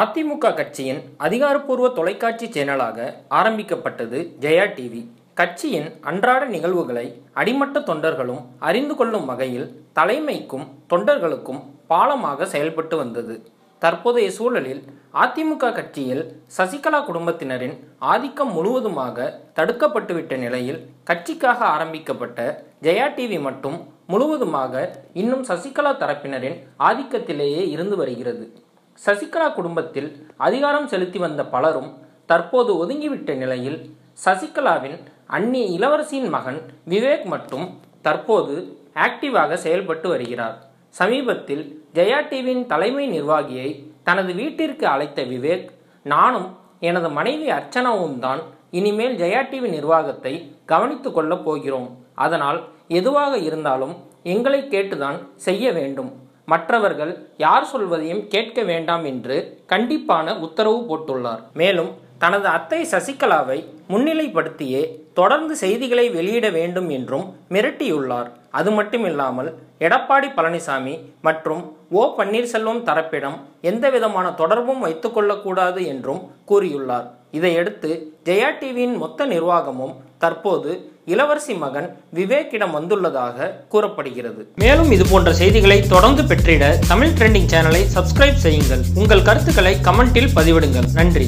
அதிமுக கட்சியின் அதிகாரப்பூர்வ தொலைக்காட்சி சேனலாக ஆரம்பிக்கப்பட்டது ஜெயா டிவி கட்சியின் அன்றாட நிகழ்வுகளை அடிமட்ட தொண்டர்களும் அறிந்து கொள்ளும் வகையில் தலைமைக்கும் தொண்டர்களுக்கும் பாலமாக செயல்பட்டு வந்தது. தற்போதைய சூழலில் அதிமுக கட்சியில் சசிகலா குடும்பத்தினரின் ஆதிக்கம் முழுவதுமாக தடுக்கப்பட்டுவிட்ட நிலையில் கட்சிக்காக ஆரம்பிக்கப்பட்ட ஜெயா டிவி மட்டும் முழுவதுமாக இன்னும் சசிகலா தரப்பினரின் ஆதிக்கத்திலேயே இருந்து வருகிறது. சசிகலா குடும்பத்தில் அதிகாரம் செலுத்தி வந்த பலரும் தற்போது ஒதுங்கிவிட்ட நிலையில் சசிகலாவின் அந்நிய இளவரசியின் மகன் விவேக் மட்டும் தற்போது ஆக்டிவாக செயல்பட்டு வருகிறார். சமீபத்தில் ஜெயா டிவியின் தலைமை நிர்வாகியை தனது வீட்டிற்கு அழைத்த விவேக் நானும் எனது மனைவி அர்ச்சனாவும் தான் இனிமேல் ஜெயா டிவி நிர்வாகத்தை கவனித்துக் கொள்ளப் போகிறோம். அதனால் எதுவாக இருந்தாலும் எங்களை கேட்டுதான் செய்ய வேண்டும். மற்றவர்கள் யார் சொல்வதையும் கேட்க வேண்டாம் என்று கண்டிப்பான உத்தரவு போட்டுள்ளார். மேலும் தனது அத்தை சசிகலாவை முன்னிலைப்படுத்தியே தொடர்ந்து செய்திகளை வெளியிட வேண்டும் என்றும் மிரட்டியுள்ளார். அது மட்டுமில்லாமல் எடப்பாடி பழனிசாமி மற்றும் ஓ பன்னீர்செல்வம் தரப்பிடம் எந்தவிதமான தொடர்பும் வைத்துக்கொள்ளக்கூடாது என்றும் கூறியுள்ளார். இதையடுத்து ஜெயா டிவியின் மொத்த நிர்வாகமும் தற்போது இளவரசி மகன் விவேக்கிடம் வந்துள்ளதாக கூறப்படுகிறது. மேலும் இது போன்ற செய்திகளை தொடர்ந்து பெற்றிட தமிழ் ட்ரெண்டிங் சேனலை சப்ஸ்கிரைப் செய்யுங்கள். உங்கள் கருத்துக்களை கமெண்டில் பதிவிடுங்கள். நன்றி.